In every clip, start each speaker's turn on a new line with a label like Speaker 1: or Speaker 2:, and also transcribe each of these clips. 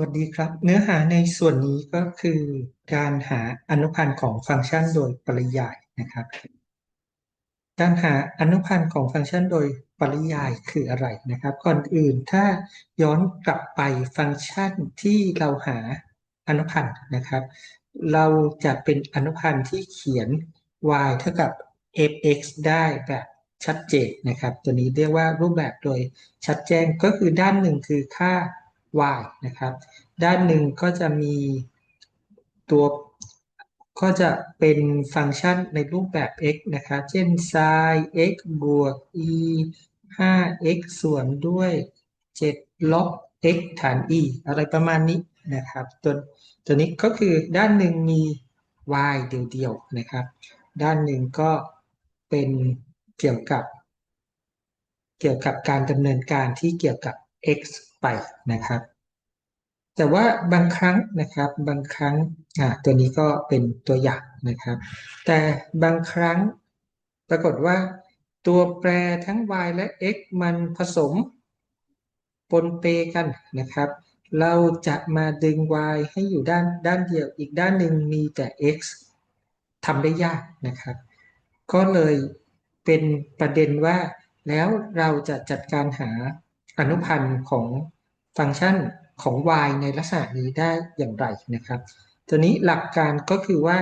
Speaker 1: วัสดีครับ เนื้อหาในส่วนนี้ก็คือการหาอนุพันธ์ของฟังก์ชันโดยปริยายนะครับ การหาอนุพันธ์ของฟังก์ชันโดยปริยายคืออะไรนะครับ ก่อนอื่นถ้าย้อนกลับไปฟังก์ชันที่เราหาอนุพันธ์นะครับ เราจะเป็นอนุพันธ์ที่เขียน y เท่ากับ fx ได้แบบชัดเจนนะครับ ตัวนี้เรียกว่ารูปแบบโดยชัดแจ้งก็คือด้านหนึ่งคือค่า y นะครับ ด้านหนึ่งก็จะมีตัวก็จะเป็นฟังก์ชันในรูปแบบ x นะครับ เช่น sin x บวก e 5x ส่วนด้วย 7 ลบ x ฐาน e อะไรประมาณนี้นะครับ ตัวตัวนี้ก็คือด้านหนึ่งมี y เดียวๆนะครับ ด้านหนึ่งก็เป็นเกี่ยวกับ เกี่ยวกับการดำเนินการที่เกี่ยวกับ x ไปนะครับ แต่ว่าบางครั้งนะครับบางครั้งอ่าตัวนี้ก็เป็นตัวอย่างนะครับ แต่บางครั้งปรากฏว่า ตัวแปรทั้ง y และ x มันผสมปนเปกันนะครับ เราจะมาดึง y ให้อยู่ด้านด้านเดียว อีกด้านหนึ่งมีแต่ x ทำได้ยากนะครับ ก็เลยเป็นประเด็นว่าแล้วเราจะจัดการหา อนุพันธ์ของฟังก์ชันของ y ในลักษณะนี้ได้อย่างไรนะครับ ตัวนี้หลักการก็คือว่า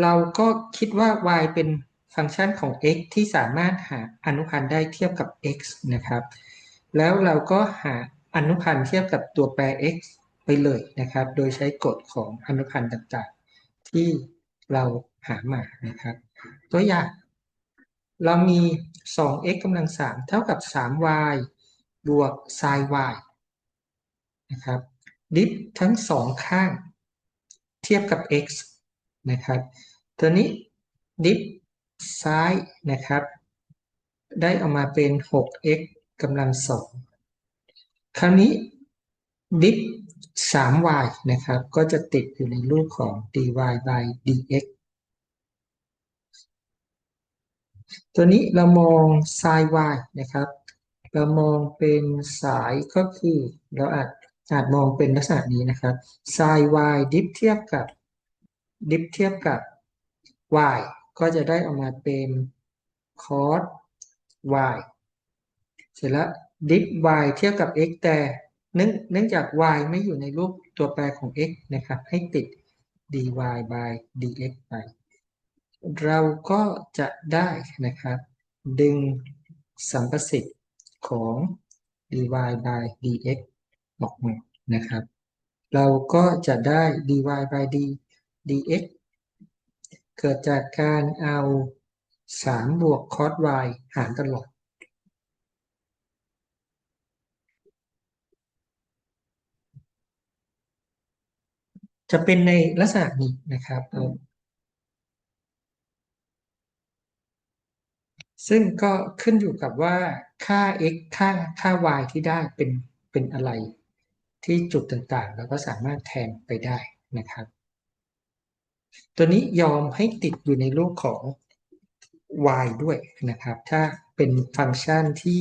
Speaker 1: เราก็คิดว่า y เป็นฟังก์ชันของ x ที่สามารถหาอนุพันธ์ได้เทียบกับ x นะครับ แล้วเราก็หาอนุพันธ์เทียบกับตัวแปร x ไปเลยนะครับ โดยใช้กฎของอนุพันธ์ต่างๆ ที่เราหามานะครับ ตัวอย่าง เรามี 2x กำลัง 3 เท่ากับ 3y บวก sin y นะครับ ดิฟทั้งสองข้าง เทียบกับ x นะครับ ตัวนี้ดิฟซ้ายนะครับ ได้ออกมาเป็น 6x กำลังสองคราวนี้ดิฟ 3y นะครับ ก็จะติดอยู่ในรูปของ dy by dx ตัวนี้เรามอง sin y นะครับ เรามองเป็นสายก็คือเราอาจอาจมองเป็นลักษณะนี้นะครับ sin y ดิฟเทียบกับดิฟเทียบกับ y ก็จะได้ออกมาเป็น cos y เสร็จแล้วดิฟ y เทียบกับ x แต่เนื่องเนื่องจาก y ไม่อยู่ในรูปตัวแปรของ x นะครับ ให้ติด dy by dx ไป เราก็จะได้นะครับ ดึงสัมประสิทธิ์ของ dy by dx ออกมานะครับ เราก็จะได้ dy by d dx เกิดจากการเอา 3 บวก cos y หารตลอด จะเป็นในลักษณะนี้นะครับ ซึ่งก็ขึ้นอยู่กับว่าค่า x ค่าค่า y ที่ได้เป็นเป็นอะไร ที่จุดต่างๆ เราก็สามารถแทนไปได้นะครับ ตัวนี้ยอมให้ติดอยู่ในรูปของ y ด้วยนะครับ ถ้าเป็นฟังก์ชันที่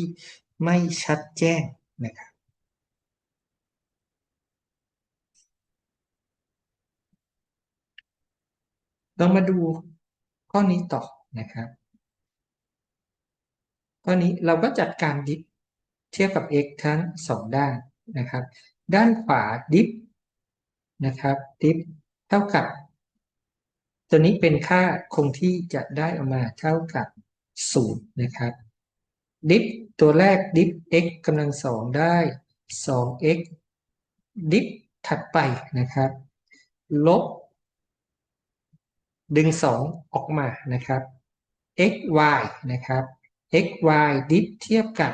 Speaker 1: ไม่ชัดแจ้งนะครับเรามาดูข้อนี้ต่อนะครับ ข้อนี้เราก็จัดการดิฟเทียบกับ x ทั้ง 2 ด้านนะครับ ด้านขวาดิฟนะครับดิฟเท่ากับ ตัวนี้เป็นค่าคงที่จะได้ออกมาเท่ากับ0นะครับดิฟตัวแรกดิฟ x กำลังสองได้ 2x ดิฟถัดไปนะครับ ลบ ดึง 2 ออกมานะครับ x y นะครับ x y ดิฟเทียบกับ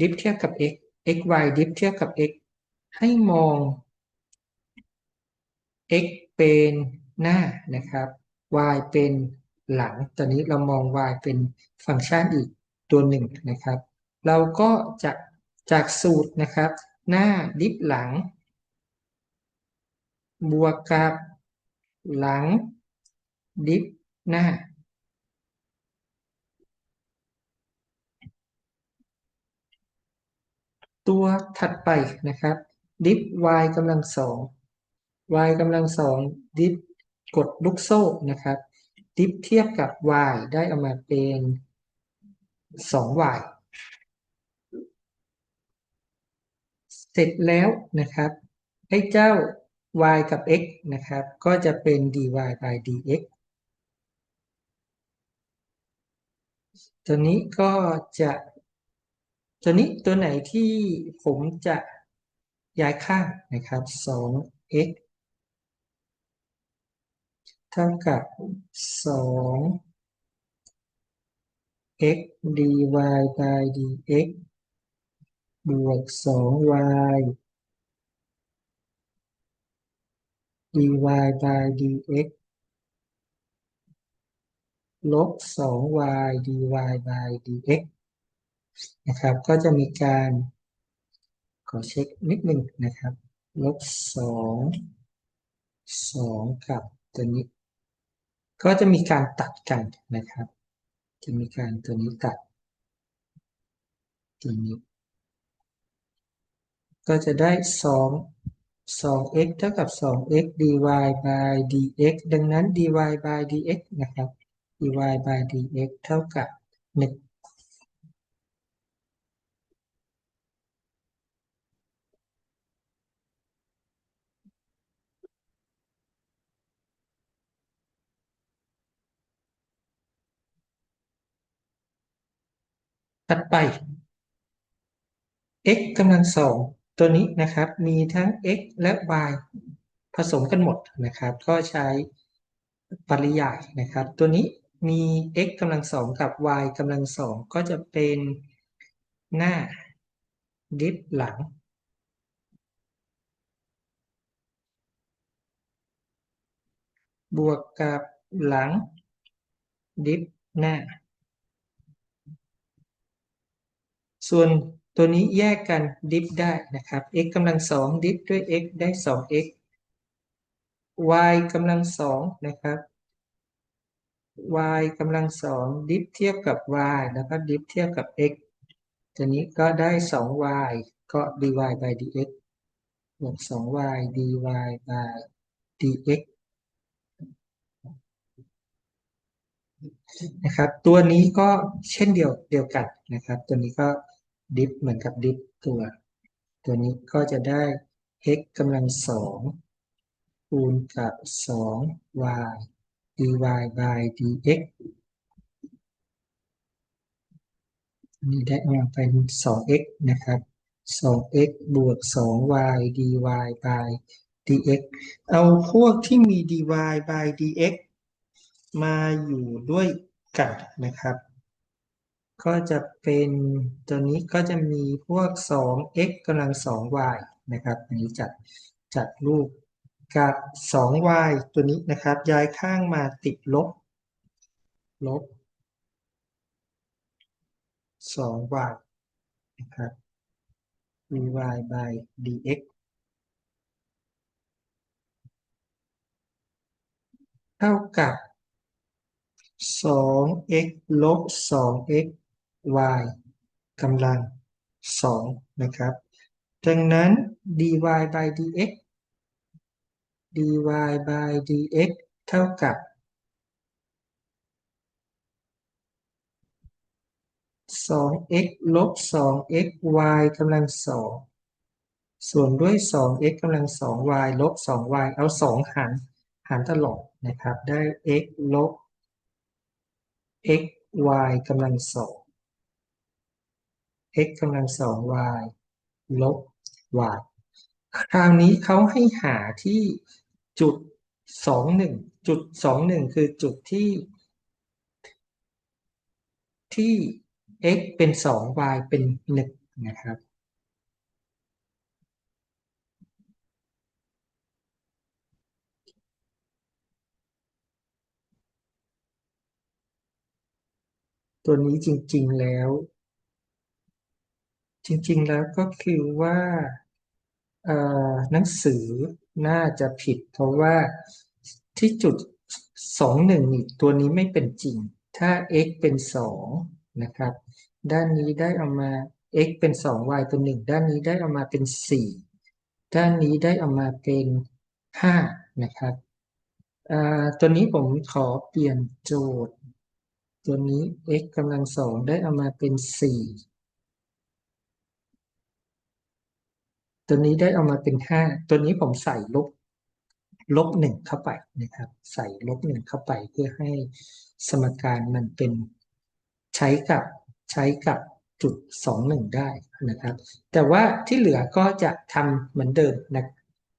Speaker 1: ดิฟเทียบกับ x x y ดิฟเทียบกับ x ให้มอง x เป็นหน้านะครับ y เป็นหลัง ตอนนี้เรามอง y เป็นฟังก์ชันอีกตัวหนึ่งนะครับ เราก็จะจากสูตรนะครับ หน้าดิฟหลัง บวกกับหลังดิฟหน้า ตัวถัดไปนะครับดิฟ y กำลังสอง y กำลังสองดิฟกดลูกโซ่นะครับดิฟเทียบกับ y ได้ออกมาเป็น 2y เสร็จแล้วนะครับไอ้เจ้า y กับ x นะครับ ก็จะเป็น dy by dx ตัวนี้ก็จะ ตัวนี้ตัวไหนที่ผมจะย้ายข้างนะครับ 2x เท่ากับ 2x dy by dx บวก 2y dy by dx ลบ 2y dy by dx นะครับ ก็จะมีการขอเช็คนิดหนึ่งนะครับลบ2 2กับตัวนี้ ก็จะมีการตัดกันนะครับ จะมีการตัวนี้ตัด ตัวนี้ ก็จะได้2 2x เท่ากับ 2x dy by dx ดังนั้น dy by dx นะครับ dy by dx เท่ากับ1 ถัดไป x กำลังสองตัวนี้นะครับ มีทั้ง x และ y ผสมกันหมดนะครับ ก็ใช้ปริยายนะครับ ตัวนี้มี x กำลังสองกับ y กำลังสองก็จะเป็นหน้า ดิฟหลัง บวกกับหลัง ดิฟหน้า ส่วนตัวนี้แยกกันดิฟได้นะครับ x กำลังสองดิฟด้วย x ได้ 2x y กำลังสองนะครับ y กำลังสองดิฟเทียบกับ y แล้วก็ดิฟเทียบกับ x ตัวนี้ก็ได้ 2y ก็ dy by dx บวก 2y dy by dx นะครับ ตัวนี้ก็เช่นเดียวเดียวกันนะครับ ตัวนี้ก็ ดิฟเหมือนกับดิฟตัว ตัวนี้ก็จะได้ x กำลังสองคูณกับ 2y dy by dx นี่ได้มาเป็น 2x นะครับ 2x บวก 2y dy by dx เอาพวกที่มี dy by dx มาอยู่ด้วยกันนะครับ ก็จะเป็นตัวนี้ก็จะมีพวก 2x กำลัง 2y นะครับ อันนี้จัดจัดรูปกับ 2y ตัวนี้นะครับ ย้ายข้างมาติดลบ ลบ 2y นะครับ dy by dx เท่ากับ 2x ลบ 2x y กำลัง2นะครับ ดังนั้น dy by dx dy by dx เท่ากับ 2x ลบ 2x y กำลัง 2 ส่วนด้วย 2x กำลัง 2y ลบ 2y เอา 2 หาร หารตลอดนะครับ ได้ x ลบ x y กำลัง 2 x กำลัง 2y ลบ y คราวนี้เขาให้หาที่จุด21จุด21คือจุดที่ ที่ x เป็น2 y เป็น1นะครับตัวนี้จริงๆแล้ว จริงๆแล้วก็คือว่าหนังสือน่าจะผิด เพราะว่าที่จุด21นี่ตัวนี้ไม่เป็นจริง ถ้า x เป็น2นะครับ ด้านนี้ได้เอามา x เป็น 2y เป็น1ด้านนี้ได้เอามาเป็น4ด้านนี้ได้เอามาเป็น5นะครับตัวนี้ผมขอเปลี่ยนโจทย์ ตัวนี้ x กำลังสองได้เอามาเป็น4 ตัวนี้ได้เอามาเป็น5ตัวนี้ผมใส่ลบลบหนึ่งเข้าไปนะครับ ใส่ลบหนึ่งเข้าไปเพื่อให้สมการมันเป็นใช้กับใช้กับจุดสองหนึ่งได้นะครับ แต่ว่าที่เหลือก็จะทำเหมือนเดิมนะ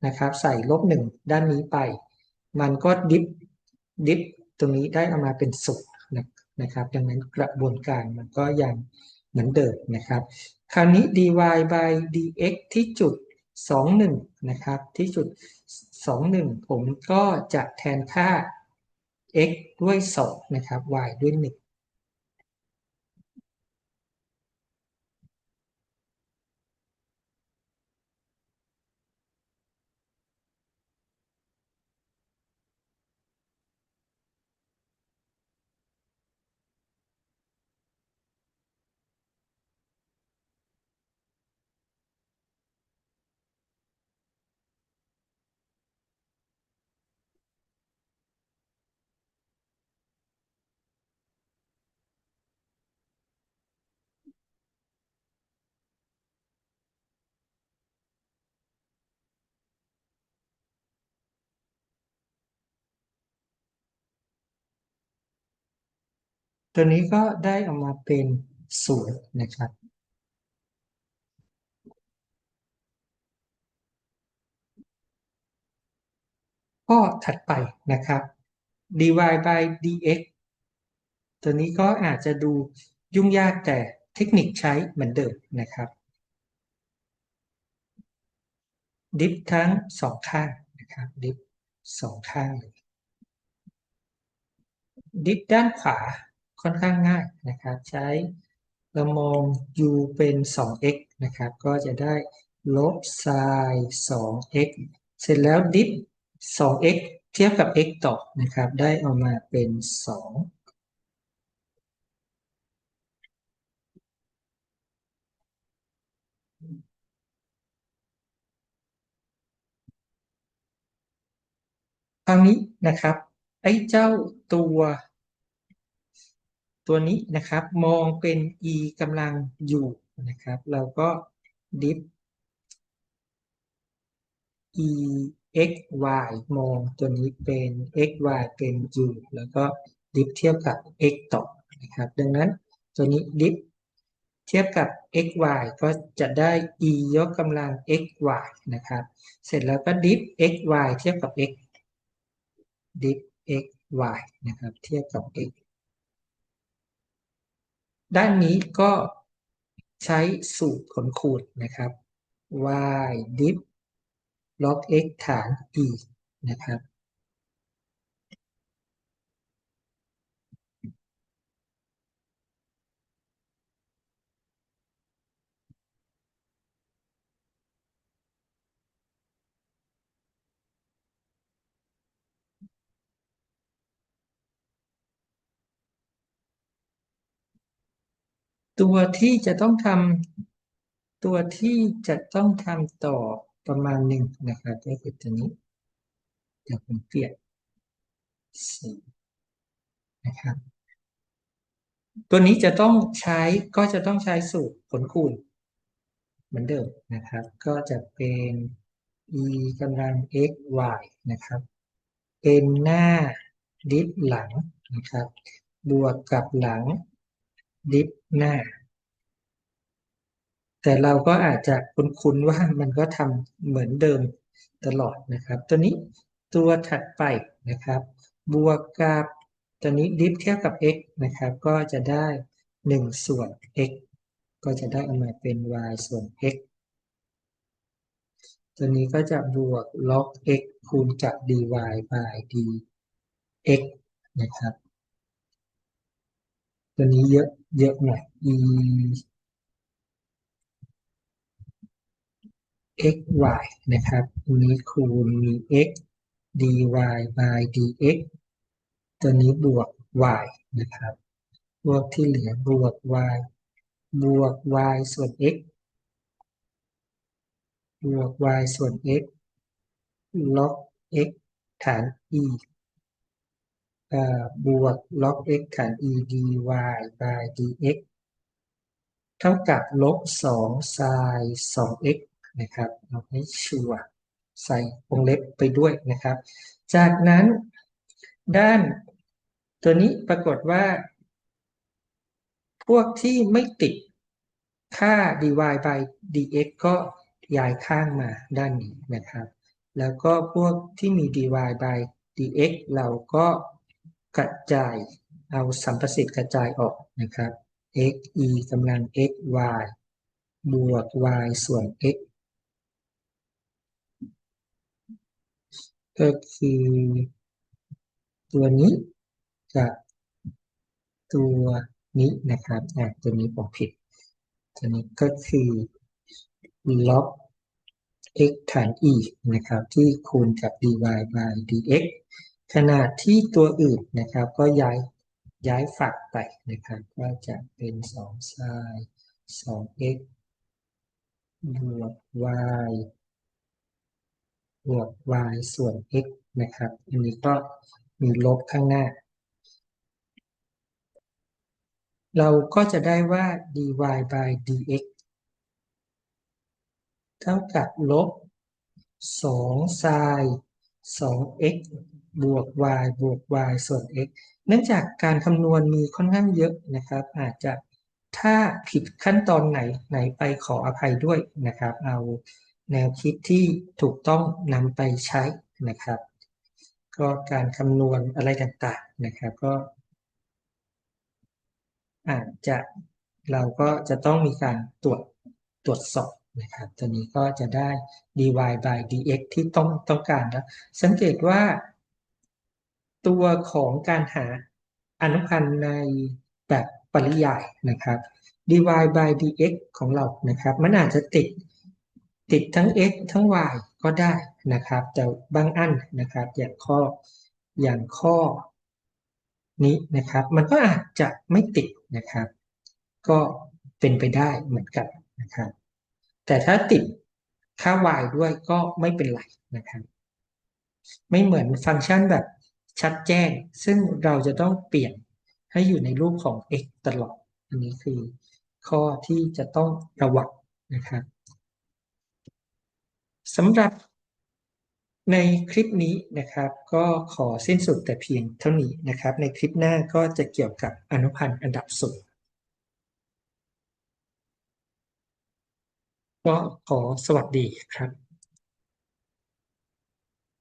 Speaker 1: นะครับ ใส่ลบหนึ่งด้านนี้ไป มันก็ดิฟดิฟตรงนี้ได้เอามาเป็นศูนย์นะครับ ดังนั้นกระบวนการมันก็ยัง เหมือนเดิมนะครับ คราวนี้ dy by dx ที่จุด 21 นะครับ ที่จุด 21 ผมก็จะแทนค่า x ด้วย 2 นะครับ y ด้วย 1 ตัวนี้ก็ได้ออกมาเป็นศูนย์นะครับข้อถัดไปนะครับ dy by dx ตัวนี้ก็อาจจะดูยุ่งยากแต่เทคนิคใช้เหมือนเดิมนะครับ ดิฟทั้งสองข้างนะครับ ดิฟสองข้างเลยดิฟด้านขวา ค่อนข้างง่ายนะครับ ใช้เรามอง u เป็น 2x นะครับ ก็จะได้ลบไซน์ 2x เสร็จแล้วดิฟ 2x เทียบกับ x ต่อนะครับ ได้ออกมาเป็น 2คราวนี้นะครับไอ้เจ้าตัว ตัวนี้นะครับมองเป็น e กำลังอยู่นะครับ เราก็ดิฟ e x y มองตัวนี้เป็น x y เป็น u แล้วก็ดิฟเทียบกับ x ต่อนะครับ ดังนั้นตัวนี้ดิฟเทียบกับ x y ก็จะได้ e ยกกำลัง x y นะครับ เสร็จแล้วก็ดิฟ x y เทียบกับ x ดิฟ x y นะครับ เทียบกับ x ด้านนี้ก็ใช้สูตรผลคูณนะครับ y dip log x ฐาน e นะครับ ตัวที่จะต้องทำตัวที่จะต้องทำต่อประมาณหนึ่งนะครับก็คือตัวนี้เดี๋ยวผมเปลี่ยนสีนะครับ ตัวนี้จะต้องใช้ก็จะต้องใช้สูตรผลคูณ เหมือนเดิมนะครับ ก็จะเป็น e กำลัง x y นะครับ เป็นหน้าดิฟหลังนะครับ บวกกับหลังดิฟ หน้า แต่เราก็อาจจะคุ้นๆว่ามันก็ทำเหมือนเดิมตลอดนะครับ ตัวนี้ตัวถัดไปนะครับ บวกกับตัวนี้ดิฟเทียบกับ x นะครับ ก็จะได้ 1 ส่วน x ก็จะได้ออกมาเป็น y ส่วน x ตัวนี้ก็จะบวก log x คูณกับ dy by dx นะครับ ตัวนี้เยอะ เยอะหน่อย e x y นะครับตัวนี้คูณมี x dy by dx ตัวนี้บวก y นะครับ บวกที่เหลือบวก y บวก y ส่วน x บวก y ส่วน x log x ฐาน e บวก log x ฐาน e dy by dx เท่ากับลบ2 sin 2x นะครับเอาให้ชัวร์ใส่วงเล็บไปด้วยนะครับ จากนั้นด้านตัวนี้ปรากฏว่า พวกที่ไม่ติดค่า dy by dx ก็ย้ายข้างมาด้านนี้นะครับ แล้วก็พวกที่มี dy by dx เราก็ กระจาย เอาสัมประสิทธิ์กระจายออกนะครับ x e กำลัง x y บวก y ส่วน x ก็คือตัวนี้กับตัวนี้นะครับอะตัวนี้ผมผิด ตัวนี้ก็คือ log x ฐาน e นะครับ ที่คูณกับ dy by dx ขนาดที่ตัวอื่นนะครับ ก็ย้ายย้ายฝักไปนะครับ ก็จะเป็น2 sin 2x บวก y บวก y ส่วน x นะครับ อันนี้ก็มีลบข้างหน้า เราก็จะได้ว่า dy by dx เท่ากับลบ2 sin 2x บวก y บวก y ส่วน x เนื่องจากการคำนวณมีค่อนข้างเยอะนะครับ อาจจะถ้าผิดขั้นตอนไหนไหนไปขออภัยด้วยนะครับ เอาแนวคิดที่ถูกต้องนำไปใช้นะครับ ก็การคำนวณอะไรต่างๆนะครับก็ อาจจะเราก็จะต้องมีการตรวจตรวจสอบนะครับตัวนี้ก็จะได้ dy by dx ที่ต้องต้องการนะสังเกตว่า ตัวของการหาอนุพันธ์ในแบบปริยายนะครับ dy by dx ของเรานะครับ มันอาจจะติดติดทั้ง x ทั้ง y ก็ได้นะครับ แต่บางอันนะครับ อย่างข้ออย่างข้อนี้นะครับ มันก็อาจจะไม่ติดนะครับ ก็เป็นไปได้เหมือนกันนะครับ แต่ถ้าติดค่า y ด้วยก็ไม่เป็นไรนะครับ ไม่เหมือนฟังก์ชันแบบ ชัดแจ้ง ซึ่งเราจะต้องเปลี่ยนให้อยู่ในรูปของ x ตลอด อันนี้คือข้อที่จะต้องระวังนะครับสำหรับในคลิปนี้นะครับ ก็ขอสิ้นสุดแต่เพียงเท่านี้นะครับ ในคลิปหน้าก็จะเกี่ยวกับอนุพันธ์อันดับสูงก็ขอสวัสดีครับ